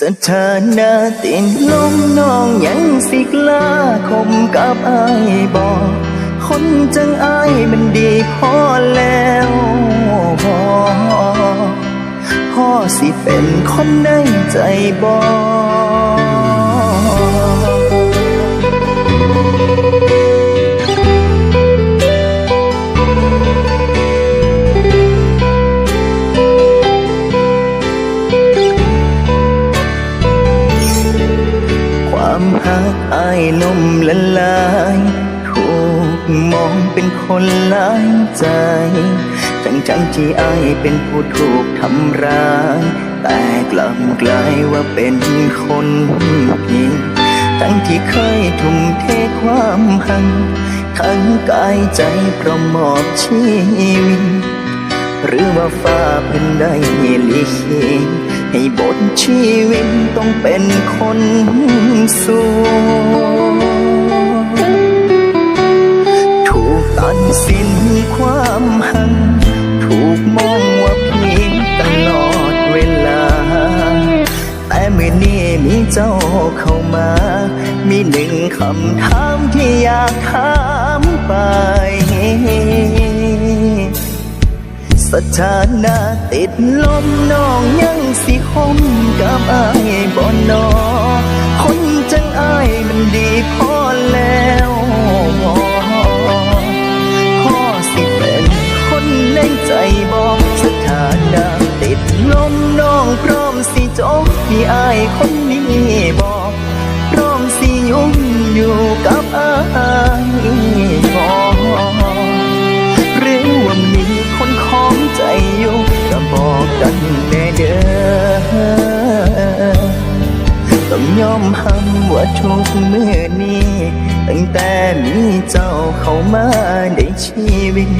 สถานะติดลมน้องยังสิกล้าคมกับอายบอกคนจังอายมันดีพอแล้วพอพ่อสิเป็นคนในใจบอกายลมละลายถูกมองเป็นคนหลายใจ จังจังที่อายเป็นผู้ถูกทำร้าย แต่กลับกลายว่าเป็นคนผิดทั้งที่เคยทุ่มเทความหัง ทั้งกายใจเพราะมอบชีวิตหรือว่าฟ้าเพิ่นได้ลิขิต ให้บทชีวิตต้องเป็นคนสู้ ถูกตัดสินความหันถูกมองว่าผิดตลอดเวลา แต่เมื่อนี้มีเจ้าเข้ามา มีหนึ่งคำถามที่อยากถามไป สถานะติดลมน้องยังสิคมกับอายบ่นอคนจังอายมันดีพอแล้วพ่อสิเป็นคนในใจบอกสถานะติดลมน้องพร้อมสิจบที่อายคนนี้บอกพร้อมสิยุ่งอยู่กับอาย บอกกันแน่เด้อต้องยอมห้ำว่าทุกเมื่อนี้ ตั้งแต่มีเจ้าเข้ามาในชีวิต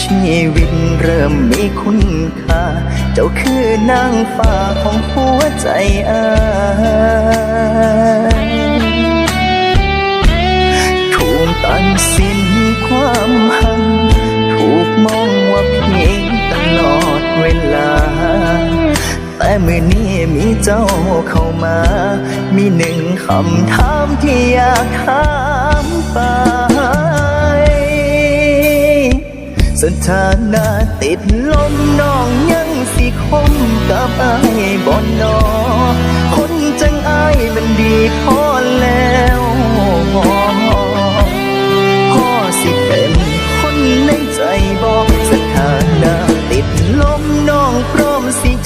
ชีวิตเริ่มมีคุณค่า เจ้าคือนางฟ้าของหัวใจอายถูกตัดสินความหัง มื่อนี้มีเจ้าเข้ามา มีหนึ่งคำถามที่อยากถามไป สถานะติดลมน้องยังสิคมกับอายบ่นอคนจังอายมันดีพอแล้ว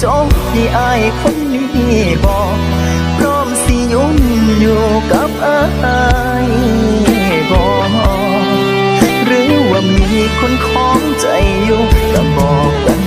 จบที่อายคนนี้บอกพร้อมสิยุ่งอยู่กับอายบอกหรือว่ามีคนของใจอยู่ก็บอกกัน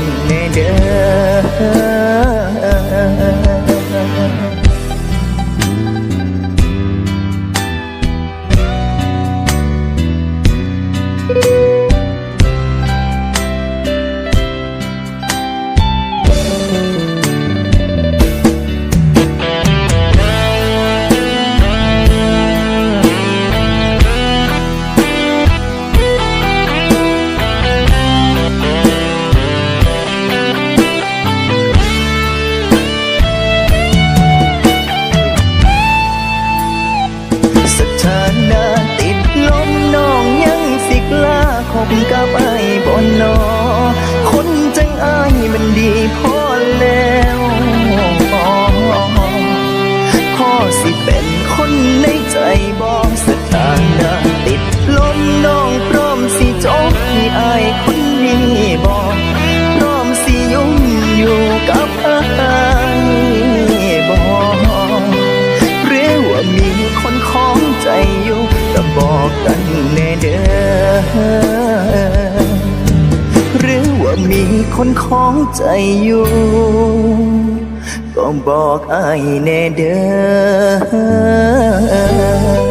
กับไอ้บ่นอคนจังอายมันดีพอแล้วพ่อสิเป็นคนในใจบอกสถานะติดลมน้องพร้อมสิจบที่อายคนนี้บอกพร้อมสิยุ่งอยู่กับอายบอกหรือว่ามีคนของใจอยู่ก็บอกกันแน่เด้อหรือว่ามี คนของใจอยู่ ก็บอกไอ้ายแน่เด้อ